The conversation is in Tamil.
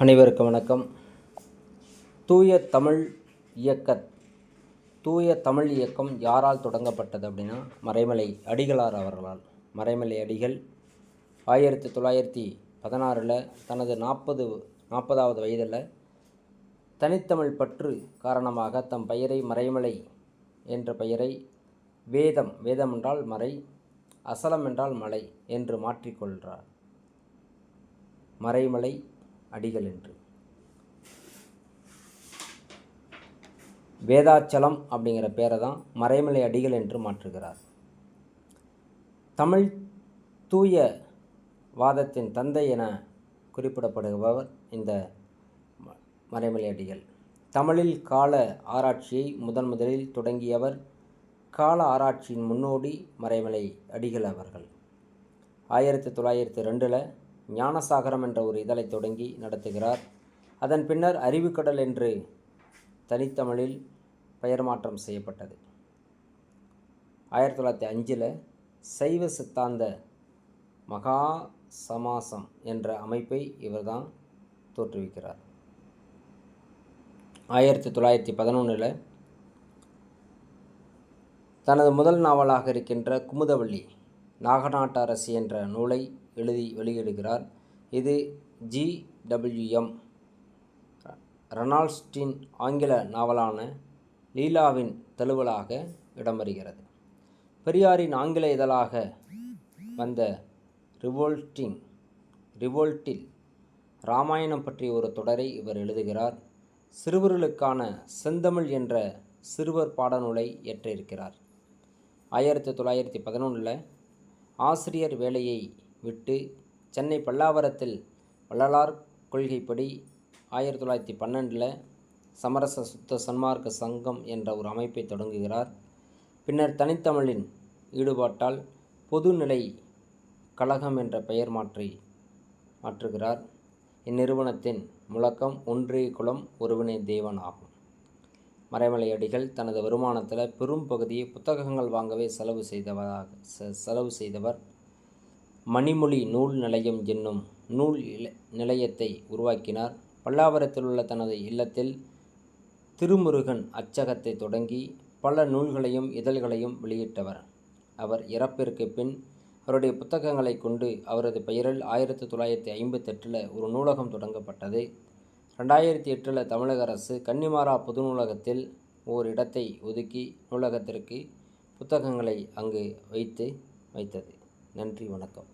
அனைவருக்கும் வணக்கம். தூய தமிழ் இயக்க தூய தமிழ் இயக்கம் யாரால் தொடங்கப்பட்டது அப்படின்னா மறைமலை அடிகளார் அவர்களால். மறைமலை அடிகள் ஆயிரத்தி தொள்ளாயிரத்தி பதினாறில் தனது நாற்பது நாற்பதாவது வயதில் தனித்தமிழ் பற்று காரணமாக தம் பெயரை மறைமலை என்ற பெயரை வேதம் வேதம் என்றால் மறை அசலம் என்றால் மலை என்று மாற்றிக்கொள்கிறார் மறைமலை அடிகள் என்று. வேதாச்சலம் அப்படிங்கிற பேரை தான் மறைமலை அடிகள் என்று மாற்றுகிறார். தமிழ் தூய வாதத்தின் தந்தை என குறிப்பிடப்படுபவர் இந்த மறைமலை அடிகள். தமிழில் கால ஆராய்ச்சியை முதன் முதலில் தொடங்கியவர் கால ஆராய்ச்சியின் முன்னோடி மறைமலை அடிகள் அவர்கள். ஆயிரத்தி தொள்ளாயிரத்தி ரெண்டில் ஞானசாகரம் என்ற ஒரு இதழை தொடங்கி நடத்துகிறார். அதன் பின்னர் அறிவுக்கடல் என்று தனித்தமிழில் பெயர் மாற்றம் செய்யப்பட்டது. ஆயிரத்தி தொள்ளாயிரத்தி அஞ்சில் சைவ சித்தாந்த மகா சமாசம் என்ற அமைப்பை இவர்தான் தோற்றுவிக்கிறார். ஆயிரத்தி தொள்ளாயிரத்தி பதினொன்றில் தனது முதல் நாவலாக இருக்கின்ற குமுதவள்ளி நாகநாட்டு அரசி என்ற நூலை எழுதி வெளியிடுகிறார். இது ஜி டபிள்யூஎம் ரெனால்ஸ்டின் ஆங்கில நாவலான லீலாவின் தழுவலாக இடம்பெறுகிறது. பெரியாரின் ஆங்கில இதழாக வந்த ரிவோல்ட்டிங் ரிவோல்ட்டில் ராமாயணம் பற்றிய ஒரு தொடரை இவர் எழுதுகிறார். சிறுவர்களுக்கான செந்தமிழ் என்ற சிறுவர் பாடநூலை ஏற்றிருக்கிறார் ஆயிரத்தி தொள்ளாயிரத்தி பதினொன்றில் ஆசிரியர் வேலையை விட்டு சென்னை பல்லாவரத்தில் வள்ளலார் கொள்கைப்படி ஆயிரத்தி தொள்ளாயிரத்தி பன்னெண்டில் சமரச சுத்த சன்மார்க்க சங்கம் என்ற ஒரு அமைப்பை தொடங்குகிறார். பின்னர் தனித்தமிழின் ஈடுபாட்டால் பொதுநிலை கழகம் என்ற பெயர் மாற்றி மாற்றுகிறார். இந்நிறுவனத்தின் முழக்கம் ஒன்றே குலம் ஒருவனே தேவன் ஆகும். மறைமலை அடிகள் தனது வருமானத்தில் பெரும் பகுதியை புத்தகங்கள் வாங்கவே செலவு செய்தவராக செ- செலவு செய்தவர். மணிமொழி நூல் நிலையம் என்னும் நூல் இல- நிலையத்தை உருவாக்கினார். பல்லாவரத்தில் உள்ள தனது இல்லத்தில் திருமுருகன் அச்சகத்தை தொடங்கி பல நூல்களையும் இதழ்களையும் வெளியிட்டவர். அவர் இறப்பிற்கு பின் அவருடைய புத்தகங்களை கொண்டு அவரது பெயரில் ஆயிரத்தி தொள்ளாயிரத்தி ஐம்பத்தெட்டில் ஒரு நூலகம் தொடங்கப்பட்டது. ரெண்டாயிரத்தி எட்டில் தமிழக அரசு கன்னிமாரா பொது நூலகத்தில் ஓர் இடத்தை ஒதுக்கி நூலகத்திற்கு புத்தகங்களை அங்கு வைத்து வைத்தது. நன்றி வணக்கம்.